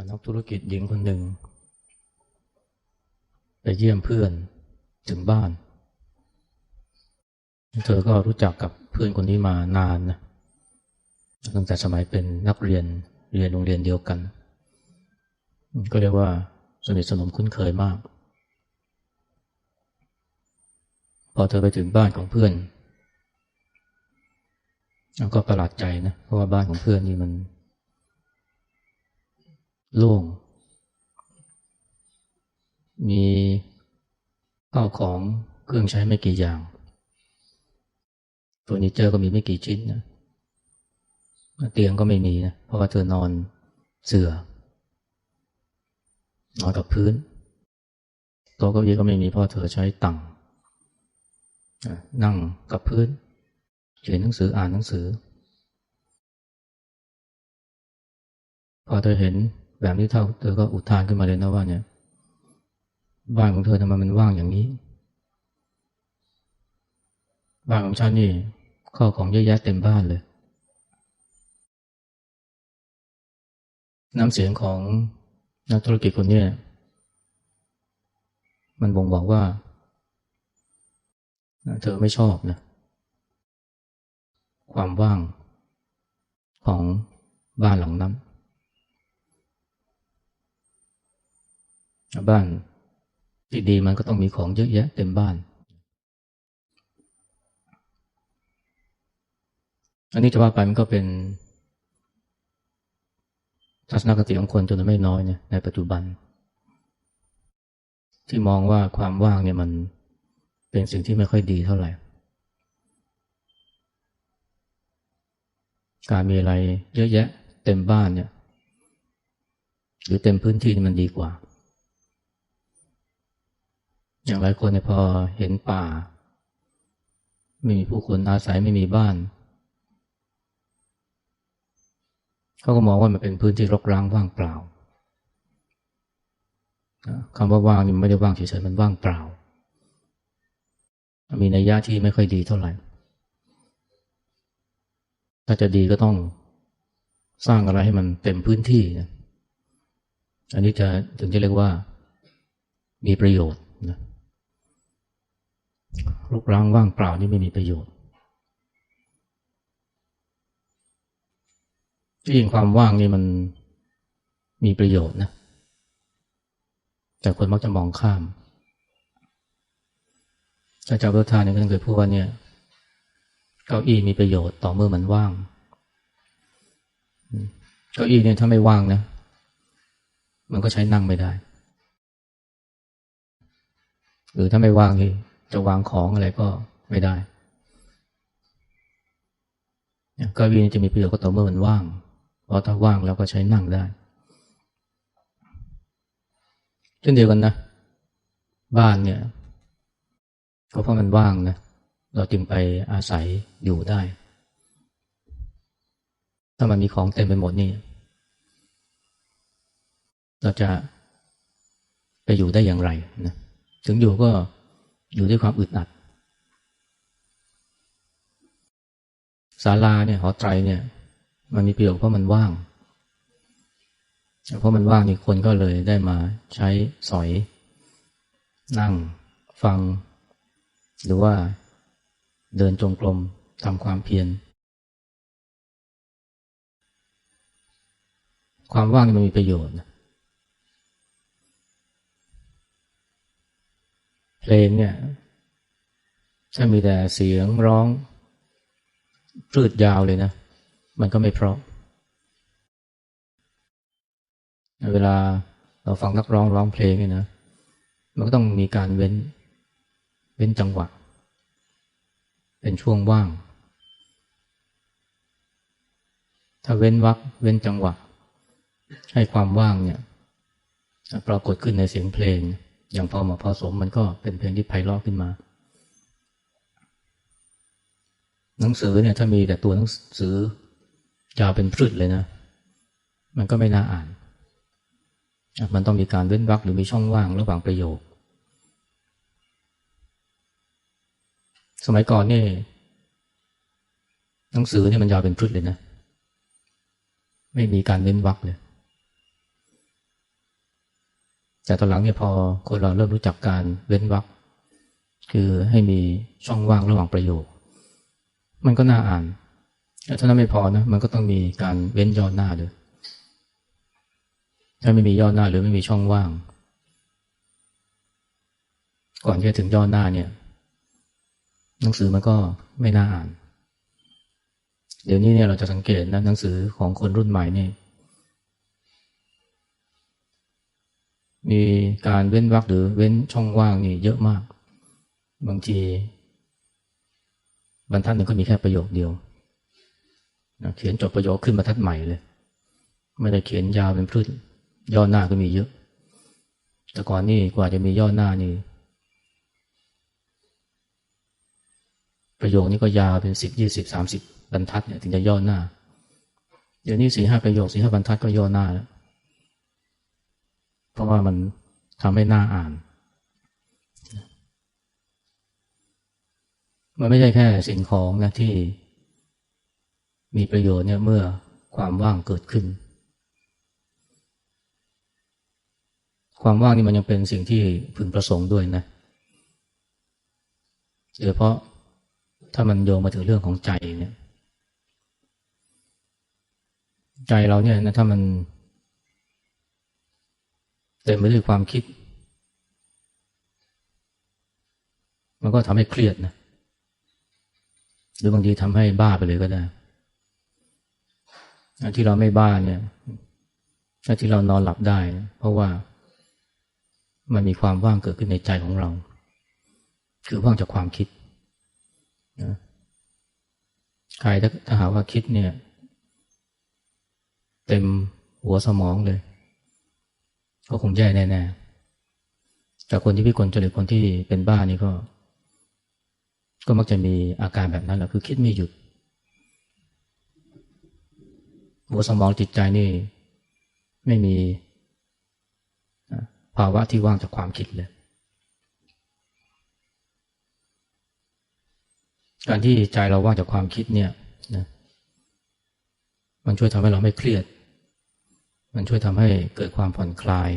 นักธุรกิจหญิงคนหนึ่ง ไปเยี่ยมเพื่อนถึงบ้าน เธอก็รู้จักกับเพื่อนคนนี้มานานนะตั้งแต่สมัยเป็นนักเรียนเรียนโรงเรียนเดียวกัน ก็เรียกว่าสนิทสนมคุ้นเคยมาก พอเธอไปถึงบ้านของเพื่อนก็ประหลาดใจนะเพราะว่าบ้านของเพื่อนนี่มัน โล่ง มีข้าวของเครื่องใช้ไม่กี่อย่างเฟอร์นิเจอร์ก็มีไม่กี่ชิ้นนะเตียงก็ไม่มีนะ เพราะว่าเธอนอนเสื่อนอนกับพื้นโต๊ะเก้าอี้ก็ไม่มีเพราะเธอใช้ตังนั่งกับพื้นเขียนหนังสืออ่านหนังสือ พอเธอเห็น แบบนี้เท่าเธอก็อุทานขึ้นมาเลยนะว่าเนี่ยบ้านของเธอทำไมมันว่างอย่างนี้ บ้านของฉันนี่ข้าวของเยอะแยะเต็มบ้านเลย น้ำเสียงของนักธุรกิจคนนี้มันบ่งบอกว่า เธอไม่ชอบนะความว่างของบ้านหลังนั้น บ้านที่ดีมันก็ต้องมีของเยอะแยะเต็มบ้าน อันนี้จะว่าไปมันก็เป็นทัศนคติของคนจนไม่น้อยเนี่ยในปัจจุบัน ที่มองว่าความว่างเนี่ยมันเป็นสิ่งที่ไม่ค่อยดีเท่าไหร่ การมีอะไรเยอะแยะเต็มบ้านเนี่ย หรือเต็มพื้นที่นี่มันดีกว่า อย่างหลายคนเนี่ยพอเห็นป่า ไม่มีผู้คนอาศัยไม่มีบ้าน เขาก็มองว่ามันเป็นพื้นที่รกร้างว่างเปล่าคำว่าว่างนี่ไม่ได้ว่างเฉยๆมันว่างเปล่า มีนัยยะที่ไม่ค่อยดีเท่าไหร่ ถ้าจะดีก็ต้องสร้างอะไรให้มันเต็มพื้นที่นะอันนี้จะถึงจะเรียกว่ามีประโยชน์นะ รุกร้างว่างเปล่านี่ไม่มีประโยชน์ที่จริงความว่างนี่มันมีประโยชน์นะ แต่คนมักจะมองข้ามอาจารย์พุทธาเนี่ยท่านเคยพูดว่าเนี่ย เก้าอี้มีประโยชน์ต่อเมื่อมันว่าง เก้าอี้เนี่ยถ้าไม่ว่างนะ มันก็ใช้นั่งไม่ได้ หรือถ้าไม่ว่างนี่ จะวางของอะไรก็ไม่ได้เก้าอี้จะมีประโยชน์ก็ต่อเมื่อมันว่าง เพราะถ้าว่างแล้วก็ใช้นั่งได้เช่นเดียวกันนะ บ้านเนี่ยก็เพราะมันว่างนะเราจึงไปอาศัยอยู่ได้ ถ้ามันมีของเต็มไปหมดนี่ เราจะไปอยู่ได้อย่างไรนะถึงอยู่ก็ อยู่ด้วยความอึดอัดศาลาเนี่ยหอไตรเนี่ย มันมีประโยชน์เพราะมันว่าง เพราะมันว่างนี่คนก็เลยได้มาใช้สอย นั่ง ฟัง หรือว่าเดินจงกรมทำความเพียรความว่างมันมีประโยชน์ เพลงเนี่ยถ้ามีแต่เสียงร้องพืดยาวเลยนะ มันก็ไม่เพราะ เวลาเราฟังนักร้องร้องเพลงเนี่ยนะ มันก็ต้องมีการเว้น เว้นจังหวะ เป็นช่วงว่าง ถ้าเว้นวักเว้นจังหวะ ให้ความว่างเนี่ย ปรากฏขึ้นในเสียงเพลง อย่างพอเหมาะพอสมมันก็เป็นเพลงที่ไพเราะขึ้นมา หนังสือเนี่ยถ้ามีแต่ตัวหนังสือยาวเป็นพืชเลยนะ มันก็ไม่น่าอ่าน มันต้องมีการเว้นวรรคหรือมีช่องว่างระหว่างประโยค สมัยก่อนนี่หนังสือเนี่ยมันยาวเป็นพืชเลยนะ ไม่มีการเว้นวรรคเลย แต่ตอนหลังเนี่ยพอคนเราเริ่มรู้จักการเว้นวรรคคือให้มีช่องว่างระหว่างประโยค มันก็น่าอ่านแต่ถ้านั้นไม่พอนะมันก็ต้องมีการเว้นย่อหน้าด้วยถ้าไม่มีย่อหน้าหรือไม่มีช่องว่าง ก่อนที่จะถึงย่อหน้าเนี่ย หนังสือมันก็ไม่น่าอ่าน เดี๋ยวนี้เนี่ยเราจะสังเกตนะหนังสือของคนรุ่นใหม่เนี่ย มีการเว้นวรรคหรือเว้นช่องว่างนี่เยอะมาก บางทีบรรทัดหนึ่งก็มีแค่ประโยคเดียวเขียนจบประโยคขึ้นบรรทัดใหม่เลย ไม่ได้เขียนยาวเป็นพืชย่อหน้าก็มีเยอะ แต่ก่อนนี่กว่าจะมีย่อหน้านี่ประโยคนี้ก็ยาวเป็นสิบยี่สิบสามสิบบรรทัดเนี่ยถึงจะย่อหน้า เดี๋ยวนี้สี่ห้าประโยคสี่ห้าบรรทัดก็ย่อหน้าแล้ว เพราะว่ามันทำให้หน้าอ่าน มันไม่ใช่แค่สิ่งของนะที่มีประโยชน์เนี่ยเมื่อความว่างเกิดขึ้น ความว่างนี่มันยังเป็นสิ่งที่พึงประสงค์ด้วยนะโดยเฉพาะถ้ามันโยงมาถึงเรื่องของใจเนี่ย ใจเราเนี่ยนะถ้ามัน เต็มไปด้วยความคิด มันก็ทำให้เครียดนะหรือบางทีทำให้บ้าไปเลยก็ได้ที่เราไม่บ้าเนี่ยที่เรานอนหลับได้ เพราะว่ามันมีความว่างเกิดขึ้นในใจของเรา คือว่างจากความคิดนะใครถ้าหาว่าคิดเนี่ย เต็มหัวสมองเลย ก็คงแย่แน่ๆแต่คนที่พิกลจริตคนที่เป็นบ้านี่ก็ ก็มักจะมีอาการแบบนั้นแหละคือคิดไม่หยุด หัวสมองจิตใจนี่ ไม่มีภาวะที่ว่างจากความคิดเลย การที่ใจเราว่างจากความคิดเนี่ยนะมันช่วยทำให้เราไม่เครียด มันช่วยทำให้เกิดความผ่อนคลาย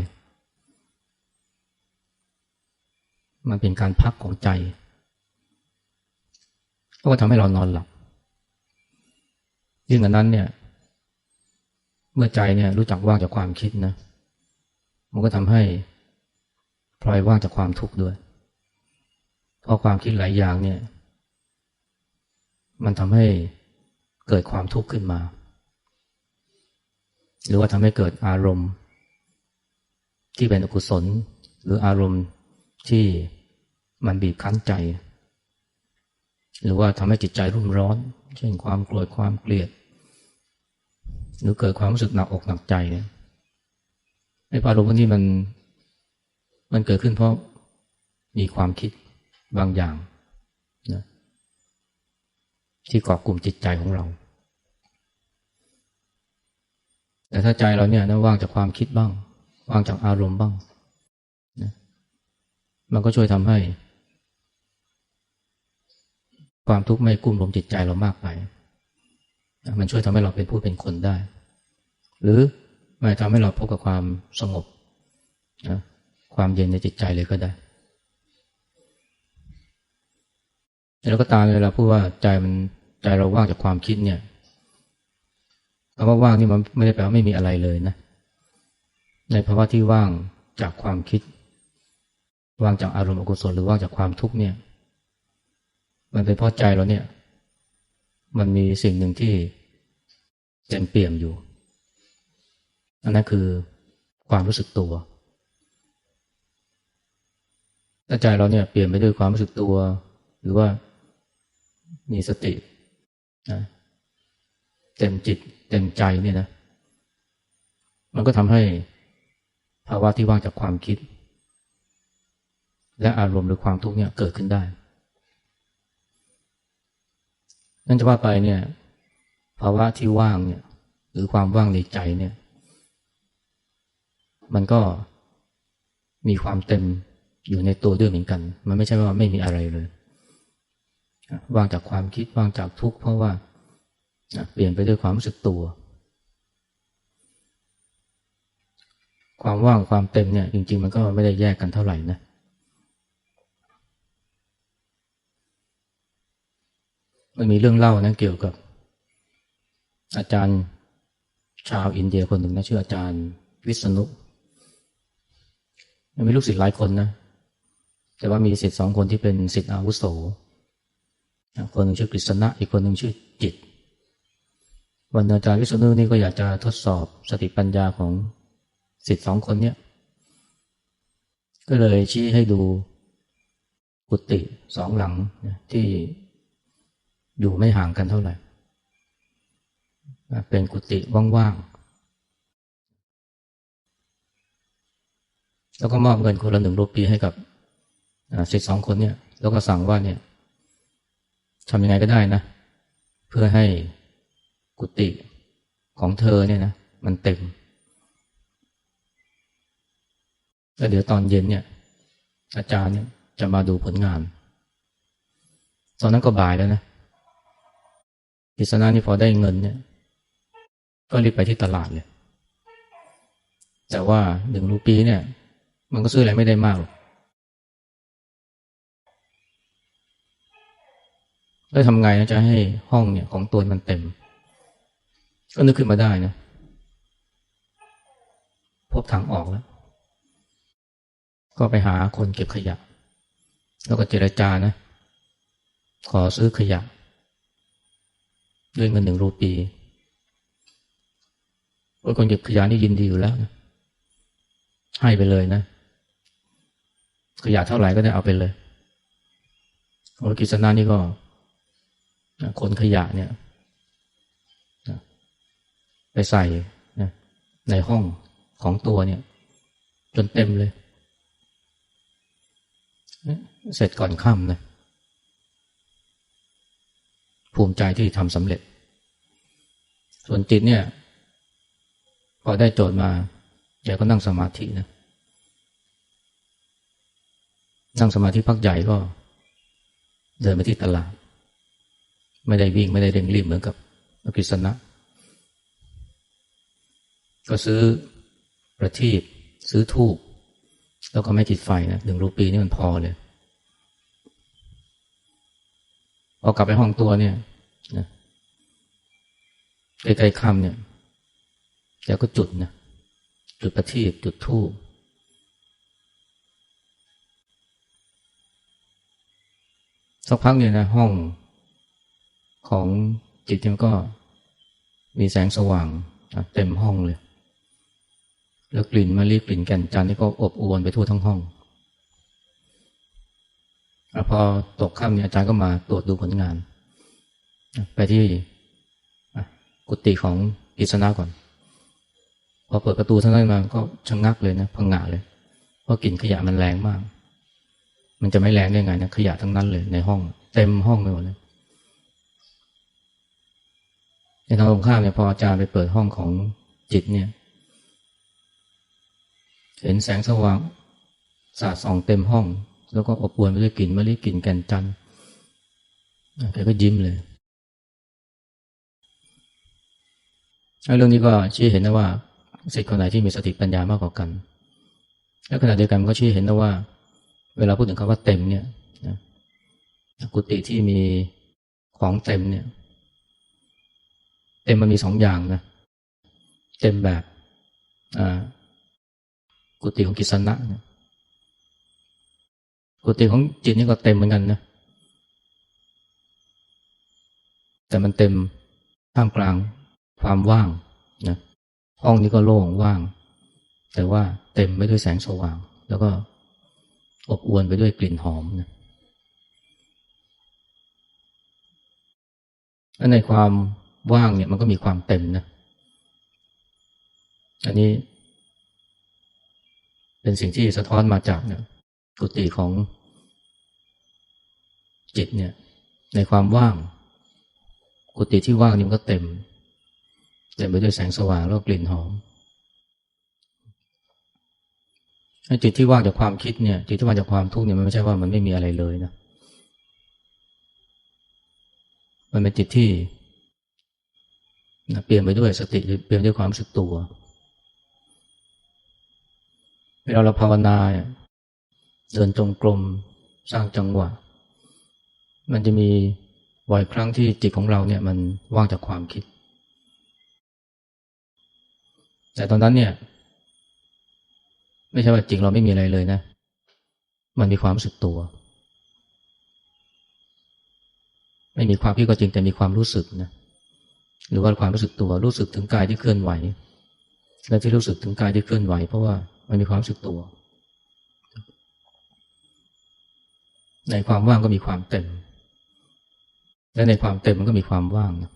มันเป็นการพักของใจ ก็ทำให้เรานอนหลับ ยิ่งกว่านั้นเนี่ย เมื่อใจเนี่ยรู้จักว่างจากความคิดนะ มันก็ทำให้พลอยว่างจากความทุกข์ด้วย เพราะความคิดหลายอย่างเนี่ย มันทำให้เกิดความทุกข์ขึ้นมา หรือว่าทำให้เกิดอารมณ์ ที่เป็นอกุศล หรืออารมณ์ที่มันบีบคั้นใจ หรือว่าทำให้จิตใจรุ่มร้อน เช่นความโกรธความเกลียด หรือเกิดความรู้สึกหนักอกหนักใจเนี่ยไอ้อารมณ์พวกนี้มันมันเกิดขึ้นเพราะมีความคิดบางอย่างนะที่เกาะกลุ่มจิตใจของเรา แต่ถ้าใจเราเนี่ยนะว่างจากความคิดบ้าง ว่างจากอารมณ์บ้างนะมันก็ช่วยทำให้ ความทุกข์ไม่กุ้มลมจิตใจเรามากไป มันช่วยทำให้เราเป็นผู้เป็นคนได้ หรือมันทำให้เราพบกับความสงบนะความเย็นในจิตใจเลยก็ได้แล้วก็ตามเวลาพูดว่าใจมันใจเราว่างจากความคิดเนี่ย คำว่าว่างนี่มันไม่ได้แปลว่าไม่มีอะไรเลยนะ ในภาวะที่ว่างจากความคิด ว่างจากอารมณ์อกุศลหรือว่างจากความทุกข์เนี่ย มันเป็นเพราะใจเราเนี่ย มันมีสิ่งหนึ่งที่เต็มเปี่ยมอยู่ อันนั้นคือความรู้สึกตัวถ้าใจเราเนี่ยเปลี่ยนไปด้วยความรู้สึกตัว หรือว่ามีสตินะเต็มจิต ต็มใจเนี่ยนะ มันก็ทำให้ภาวะที่ว่างจากความคิด และอารมณ์หรือความทุกข์เนี่ยเกิดขึ้นได้ นั่นจะว่าไปเนี่ย ภาวะที่ว่างเนี่ย หรือความว่างในใจเนี่ย มันก็มีความเต็มอยู่ในตัวด้วยเหมือนกัน มันไม่ใช่ว่าไม่มีอะไรเลย ว่างจากความคิดว่างจากทุกข์เพราะว่า เปลี่ยนไปด้วยความรู้สึกตัว ความว่างความเต็มเนี่ยจริง ๆ มันก็ไม่ได้แยกกันเท่าไหร่นะมันมีเรื่องเล่านะเกี่ยวกับ อาจารย์ชาวอินเดียคนหนึ่งนะชื่ออาจารย์วิษณุมีลูกศิษย์หลายคนนะ แต่ว่ามีศิษย์สองคนที่เป็นศิษย์อาวุโสคนหนึ่งชื่อกฤษณะ อีกคนหนึ่งชื่อจิต วันอาจารย์วิษณุนี่ก็อยากจะทดสอบสติปัญญาของศิษย์สองคนเนี้ยก็เลยชี้ให้ดูกุฏิสองหลังที่อยู่ไม่ห่างกันเท่าไหร่ เป็นกุฏิว่างๆ แล้วก็มอบเงินคนละหนึ่งรูปีให้กับศิษย์สองคนเนี่ย แล้วก็สั่งว่าเนี่ยทำยังไงก็ได้นะ เพื่อให้ กุฏิของเธอเนี่ยนะมันเต็มแล้วเดี๋ยวตอนเย็นเนี่ย อาจารย์เนี่ยจะมาดูผลงาน ตอนนั้นก็บ่ายแล้วนะกิษณะนี่พอได้เงินเนี่ย ก็รีบไปที่ตลาดเลย แต่ว่าหนึ่งรูปีเนี่ย มันก็ซื้ออะไรไม่ได้มากหรอกแล้วทำไงนะจะให้ห้องเนี่ยของตัวมันเต็ม ก็นึกขึ้นมาได้นะ พบทางออกแล้ว ก็ไปหาคนเก็บขยะ แล้วก็เจรจานะ ขอซื้อขยะ ด้วยเงินหนึ่งรูปีคนเก็บขยะนี่ยินดีอยู่แล้วนะให้ไปเลยนะ ขยะเท่าไหร่ก็ได้เอาไปเลยโอ้กิษณานี่ก็ คนขยะเนี่ย ไปใส่นะในห้องของตัวเนี่ย จนเต็มเลย เสร็จก่อนค่ำนะภูมิใจที่ทำสำเร็จ ส่วนจิตเนี่ย พอได้โจทย์มาแกก็นั่งสมาธินะ นั่งสมาธิพักใหญ่ก็ เดินไปที่ตลาด ไม่ได้วิ่งไม่ได้เร่งรีบเหมือนกับอภิสนะ ก็ซื้อประทีปซื้อทูบแล้วก็ไม่ติดไฟนะหนึ่งรูปีนี่มันพอเลยพอกลับไปห้องตัวเนี่ยนะใกล้ๆค่ำเนี่ยแกก็จุดนะจุดประทีปจุดทูบสักพักเนี่ยนะห้องของจิตมันก็มีแสงสว่างเต็มห้องเลย แล้วกลิ่นมะลิกลิ่นแก่นจันทร์นี่ก็อบอวลไปทั่วทั้งห้องพอตกค่ำเนี่ยอาจารย์ก็มาตรวจดูผลงาน ไปที่กุฏิของกิษณะก่อน พอเปิดประตูท่านนั้นมาก็ชะงงักเลยนะพังงะเลย เพราะกลิ่นขยะมันแรงมาก มันจะไม่แรงได้ไงนะขยะทั้งนั้นเลยในห้อง เต็มห้องไปหมดเลยในทางตรงข้ามเนี่ยพออาจารย์ไปเปิดห้องของจิตเนี่ย เห็นแสงสว่างสาดส่องเต็มห้อง แล้วก็อบอวลไปด้วยกลิ่นมะลิกลิ่นแก่นจันทร์แกก็ยิ้มเลยเรื่องนี้ก็ชี้เห็นนะว่าสิทธิ์คนไหนที่มีสติปัญญามากกว่ากัน และขณะเดียวกันก็ชี้เห็นนะว่า เวลาพูดถึงคำว่าเต็มเนี่ยกุฏิที่มีของเต็มเนี่ย เต็มมันมีสองอย่างนะ เต็มแบบ กุฏิของกิษณะเนี่ยกุฏิของจิตนี่ก็เต็มเหมือนกันนะ แต่มันเต็มท่ามกลางความว่างนะห้องนี้ก็โล่งว่าง แต่ว่าเต็มไปด้วยแสงสว่าง แล้วก็อบอวลไปด้วยกลิ่นหอมนะและในความว่างเนี่ยมันก็มีความเต็มนะ อันนี้ เป็นสิ่งที่สะท้อนมาจากเนี่ยกุฏิของจิตเนี่ยในความว่าง กุฏิที่ว่างนี่มันก็เต็มเต็มไปด้วยแสงสว่างแล้วกลิ่นหอมจิตที่ว่างจากความคิดเนี่ยจิตที่ว่างจากความทุกข์เนี่ยมันไม่ใช่ว่ามันไม่มีอะไรเลยนะมันเป็นจิตที่เปลี่ยนไปด้วยสติเปลี่ยนด้วยความสึกตัว เวลาเราภาวนาเดินจงกรมสร้างจังหวะ มันจะมีบ่อยครั้งที่จิตของเราเนี่ยมันว่างจากความคิด แต่ตอนนั้นเนี่ย ไม่ใช่ว่าจิตเราไม่มีอะไรเลยนะ มันมีความรู้สึกตัว ไม่มีความคิดก็จริงแต่มีความรู้สึกนะหรือว่าความรู้สึกตัวรู้สึกถึงกายที่เคลื่อนไหวและที่รู้สึกถึงกายที่เคลื่อนไหวเพราะว่า มันมีความรู้สึกตัว ในความว่างก็มีความเต็ม และในความเต็มมันก็มีความว่างนะ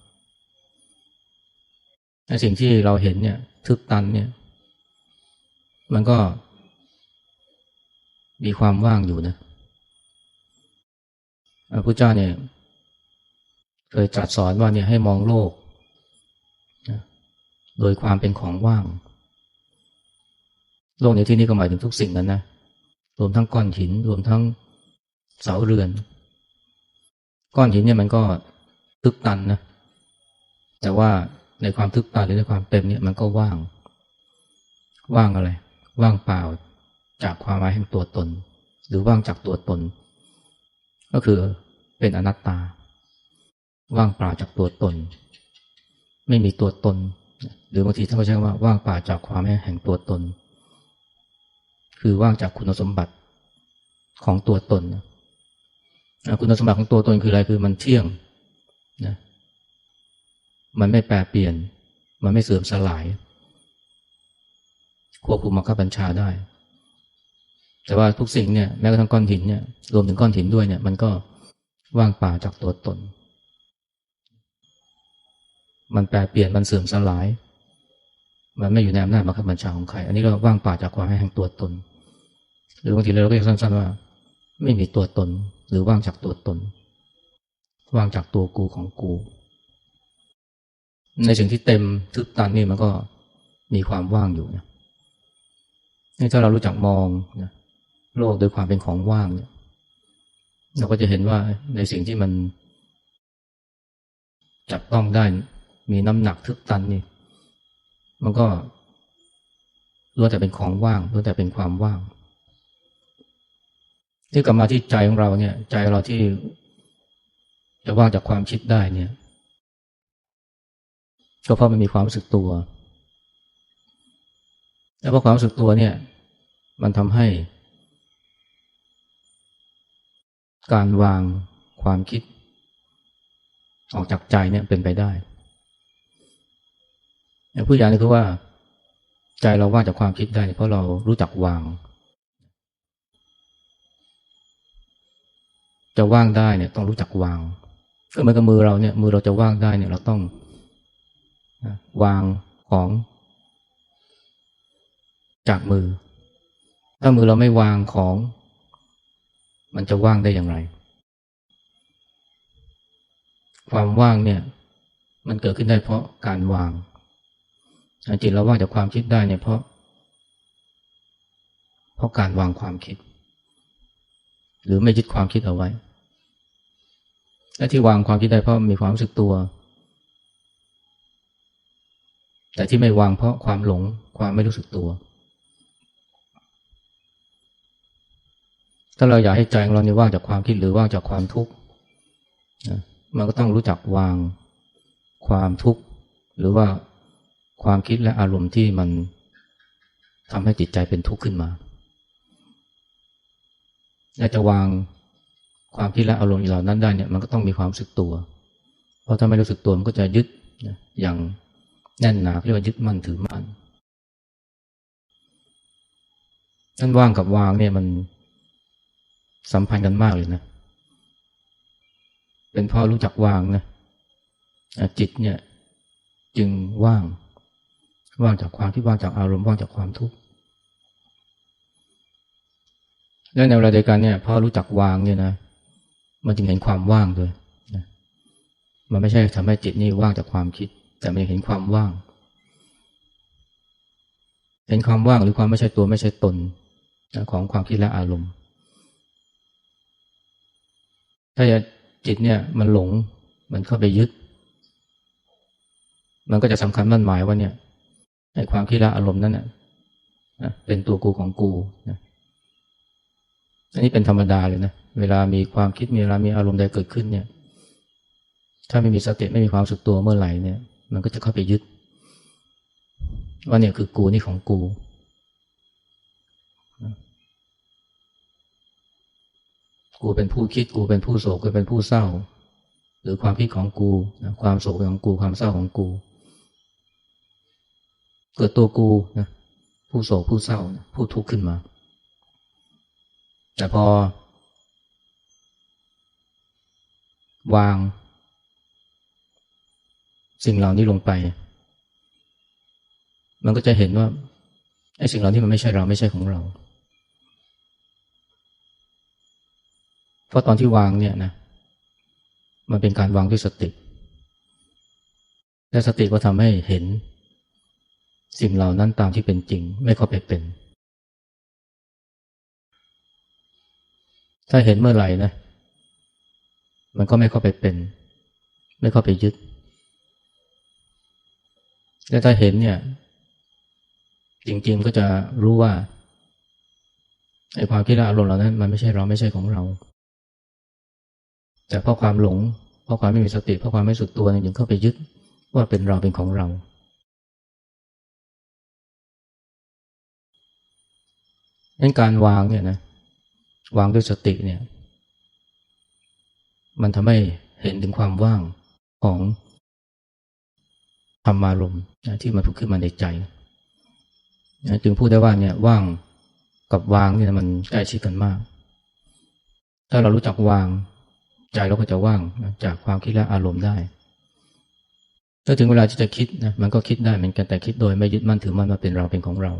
สิ่งที่เราเห็นเนี่ย ทึบตันเนี่ย มันก็ มีความว่างอยู่นะพระพุทธเจ้าเนี่ย เคยตรัสสอนว่าเนี่ยให้มองโลก โดยความเป็นของว่าง โลกในที่นี้ก็หมายถึงทุกสิ่งนั้นนะ รวมทั้งก้อนหิน รวมทั้งเสาเรือน ก้อนหินเนี่ยมันก็ทึบตันนะ แต่ว่าในความทึบตันหรือในความเต็มเนี่ยมันก็ว่าง ว่างอะไร ว่างเปล่าจากความหมายแห่งตัวตน หรือว่างจากตัวตน ก็คือเป็นอนัตตา ว่างเปล่าจากตัวตน ไม่มีตัวตน หรือบางทีท่านก็ใช้ว่าว่างเปล่าจากความแห่งตัวตน คือว่างจากคุณสมบัติของตัวตนคุณสมบัติของตัวตนคืออะไรคือมันเที่ยงนะมันไม่แปรเปลี่ยน มันไม่เสื่อมสลาย ควบคุมบังคับบัญชาได้ แต่ว่าทุกสิ่งเนี่ยแม้กระทั่งก้อนหินเนี่ยรวมถึงก้อนหินด้วยเนี่ยมันก็ว่างเปล่าจากตัวตน มันแปรเปลี่ยนมันเสื่อมสลาย มันไม่อยู่ในอำนาจบังคับบัญชาของใคร อันนี้เราว่างเปล่าจากความแห่งตัวตน หรือบางทีเราเรียกสั้นๆว่า ไม่มีตัวตน หรือว่างจากตัวตน ว่างจากตัวกูของกู ในสิ่งที่เต็มทึบตันนี่มันก็มีความว่างอยู่นะนี่ถ้าเรารู้จักมองนะโลกโดยความเป็นของว่างเนี่ยเราก็จะเห็นว่าในสิ่งที่มันจับต้องได้มีน้ำหนักทึบตันนี่ มันก็ล้วนแต่เป็นของว่างล้วนแต่เป็นความว่าง ที่กลับมาที่ใจของเราเนี่ย ใจเราที่จะว่างจากความคิดได้เนี่ยก็เพราะมันมีความรู้สึกตัว แล้วเพราะความรู้สึกตัวเนี่ย มันทำให้ การวางความคิด ออกจากใจเนี่ยเป็นไปได้ผู้อย่างนี้คือว่า ใจเราว่างจากความคิดได้ เพราะเรารู้จักวาง จะว่างได้เนี่ยต้องรู้จักวาง ก็เหมือนกับมือเราเนี่ยมือเราจะว่างได้เนี่ยเราต้องวางของ จากมือ ถ้ามือเราไม่วางของ มันจะว่างได้อย่างไร ความว่างเนี่ย มันเกิดขึ้นได้เพราะการวางจิตเราว่างจากความคิดได้เนี่ยเพราะ เพราะการวางความคิด หรือไม่ยึดความคิดเอาไว้ และที่วางความคิดได้เพราะมีความรู้สึกตัว แต่ที่ไม่วางเพราะความหลงความไม่รู้สึกตัว ถ้าเราอยากให้ใจของเราเนี่ยว่างจากความคิดหรือว่างจากความทุกข์มันก็ต้องรู้จักวางความทุกข์หรือว่าความคิดและอารมณ์ที่มันทำให้จิตใจเป็นทุกข์ขึ้นมา และจะวางความคิดและอารมณ์เหล่านั้นได้เนี่ยมันก็ต้องมีความรู้สึกตัว เพราะถ้าไม่รู้สึกตัวมันก็จะยึดอย่างแน่นหนาเรียกว่ายึดมั่นถือมั่นนั่นว่างกับวางเนี่ยมันสัมพันธ์กันมากเลยนะ เป็นพ่อรู้จักวางนะจิตเนี่ยจึงว่าง ว่างจากความที่ว่างจากอารมณ์ว่างจากความทุกข์ และในเวลาเดียวกันเนี่ยพอรู้จักวางเนี่ยนะมันจึงเห็นความว่างด้วยนะมันไม่ใช่ทำให้จิตนี่ว่างจากความคิด แต่มันเห็นความว่าง เห็นความว่างหรือความไม่ใช่ตัวไม่ใช่ตนของความคิดและอารมณ์ ถ้าจิตเนี่ยมันหลงมันเข้าไปยึด มันก็จะสำคัญมั่นหมายว่าเนี่ยไอ้ความคิดและอารมณ์นั้นน่ะเป็นตัวกูของกู อันนี้เป็นธรรมดาเลยนะ เวลามีความคิดมีเวลามีอารมณ์ใดเกิดขึ้นเนี่ย ถ้าไม่มีสติไม่มีความสึกตัวเมื่อไหร่เนี่ย มันก็จะเข้าไปยึด ว่าเนี่ยคือกูนี่ของกู กูเป็นผู้คิดกูเป็นผู้โศกกูเป็นผู้เศร้า หรือความคิดของกูนะความโศกของกูความเศร้าของกู เกิดตัวกูนะผู้โศกผู้เศร้าผู้ทุกข์ขึ้นมา แต่พอ วาง สิ่งเหล่านี้ลงไป มันก็จะเห็นว่าไอ้สิ่งเหล่านี้มันไม่ใช่เราไม่ใช่ของเรา เพราะตอนที่วางเนี่ยนะ มันเป็นการวางด้วยสติ และสติก็ทำให้เห็น สิ่งเหล่านั้นตามที่เป็นจริง ไม่เข้าไปเป็น ถ้าเห็นเมื่อไหร่นะ มันก็ไม่เข้าไปเป็น ไม่เข้าไปยึด และถ้าเห็นเนี่ย จริงๆก็จะรู้ว่าไอ้ความคิดและอารมณ์เหล่านั้น มันไม่ใช่เราไม่ใช่ของเรา แต่เพราะความหลง เพราะความไม่มีสติ เพราะความไม่สุดตัวเนี่ยจึงเข้าไปยึดว่าเป็นเราเป็นของเราดังการวางเนี่ยนะ วางด้วยสติเนี่ย มันทำให้เห็นถึงความว่างของธรรมารมณ์ที่มันผุดขึ้นมาในใจจึงพูดได้ว่าเนี่ยว่างกับวางเนี่ยมันใกล้ชิดกันมาก ถ้าเรารู้จักวางใจเราก็จะว่างจากความคิดและอารมณ์ได้ถ้าถึงเวลาที่จะคิดนะมันก็คิดได้เหมือนกันแต่คิดโดยไม่ยึดมั่นถือมั่นว่าเป็นเราเป็นของเรา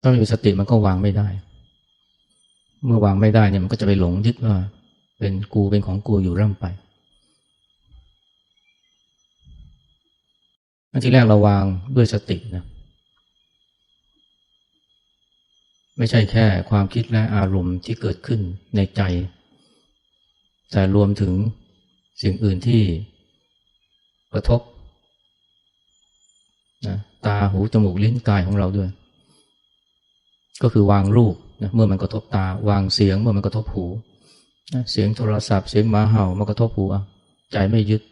ถ้าไม่มีสติมันก็วางไม่ได้ เมื่อวางไม่ได้เนี่ยมันก็จะไปหลงยึดว่า เป็นกูเป็นของกูอยู่ร่ำไปอันที่แรกเราวางด้วยสตินะไม่ใช่แค่ความคิดและอารมณ์ที่เกิดขึ้นในใจ แต่รวมถึงสิ่งอื่นที่กระทบนะตาหูจมูกลิ้นกายของเราด้วย ก็คือวางรูปนะเมื่อมันกระทบตา วางเสียงเมื่อมันกระทบหูนะเสียงโทรศัพท์เสียงหมาเห่ามันกระทบหูใจไม่ยึด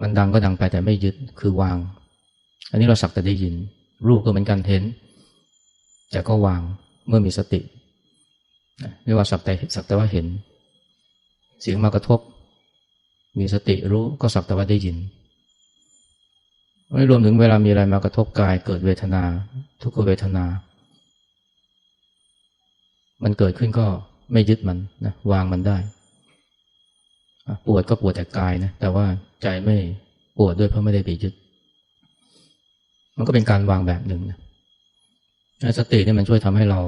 มันดังก็ดังไปแต่ไม่ยึดคือวาง อันนี้เราสักแต่ได้ยิน รูปก็เหมือนกันเห็น แต่ก็วางเมื่อมีสติเรียกว่าสักแต่สักแต่ว่าเห็น เสียงมากระทบ มีสติรู้ก็สักแต่ว่าได้ยิน รวมถึงเวลามีอะไรมากระทบกายเกิดเวทนา ทุกขเวทนา มันเกิดขึ้นก็ไม่ยึดมันนะวางมันได้ปวดก็ปวดแต่กายนะแต่ว่าใจไม่ปวดด้วยเพราะไม่ได้ไปยึด มันก็เป็นการวางแบบหนึ่งนะสตินี่มันช่วยทำให้เรา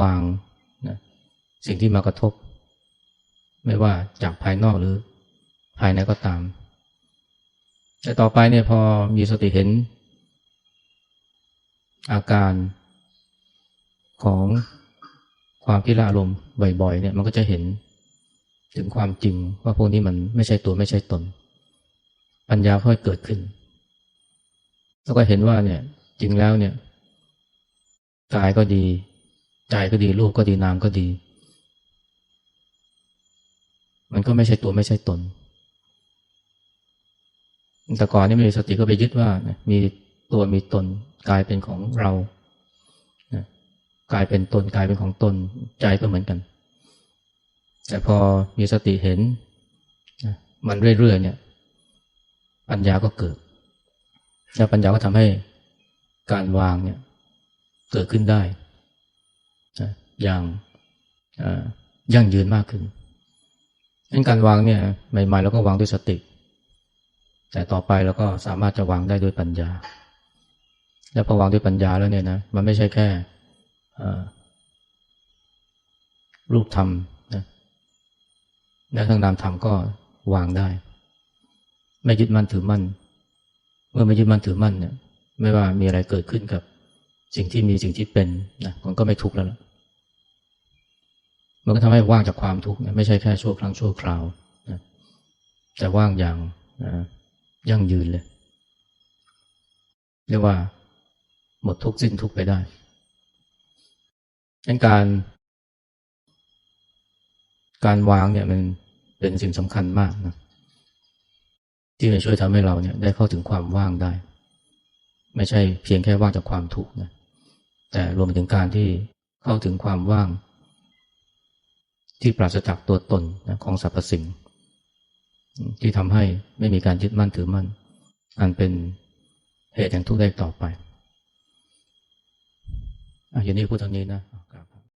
วางนะสิ่งที่มากระทบ ไม่ว่าจากภายนอกหรือภายในก็ตาม แต่ต่อไปเนี่ยพอมีสติเห็น อาการของความพิราอารมณ์บ่อยๆเนี่ยมันก็จะเห็นถึงความจริงว่าพวกนี้มันไม่ใช่ตัวไม่ใช่ตน ปัญญาค่อยเกิดขึ้น แล้วก็เห็นว่าเนี่ยจริงแล้วเนี่ยกายก็ดีใจก็ดีรูปก็ดีนามก็ดี มันก็ไม่ใช่ตัวไม่ใช่ตน แต่ก่อนนี่ไม่มีสติก็ไปยึดว่ามีตัวมีตนกายเป็นของเรากายเป็นตนกายเป็นของตนใจก็เหมือนกัน แต่พอมีสติเห็นมันเรื่อยๆเนี่ย ปัญญาก็เกิดแล้วปัญญาก็ทำให้การวางเนี่ยเกิดขึ้นได้อย่างยั่งยืนมากขึ้นงั้นการวางเนี่ยใหม่ๆเราก็วางด้วยสติ แต่ต่อไปเราก็สามารถจะวางได้ด้วยปัญญา แล้วพอวางด้วยปัญญาแล้วเนี่ยนะมันไม่ใช่แค่รูปธรรมนะและทั้งนามธรรมก็วางได้ ไม่ยึดมั่นถือมั่น เมื่อไม่ยึดมั่นถือมั่นเนี่ยไม่ว่ามีอะไรเกิดขึ้นกับสิ่งที่มีสิ่งที่เป็นนะมันก็ไม่ทุกข์แล้วล่ะมันก็ทำให้ว่างจากความทุกข์ไม่ใช่แค่ชั่วครั้งชั่วคราวนะแต่ว่างอย่างนะ ยั่งยืนเลย เรียกว่า หมดทุกสิ้นทุกไปได้ดังการ การวางเนี่ยมันเป็นสิ่งสำคัญมากนะที่จะช่วยทำให้เราเนี่ยได้เข้าถึงความว่างได้ ไม่ใช่เพียงแค่ว่างจากความทุกข์นะแต่รวมไปถึงการที่เข้าถึงความว่าง ที่ปราศจากตัวตนนะของสรรพสิ่ง ที่ทำให้ไม่มีการยึดมั่นถือมั่น อันเป็นเหตุแห่งทุกข์ได้ต่อไป อะอย่างนี้พูดตรงนี้นะ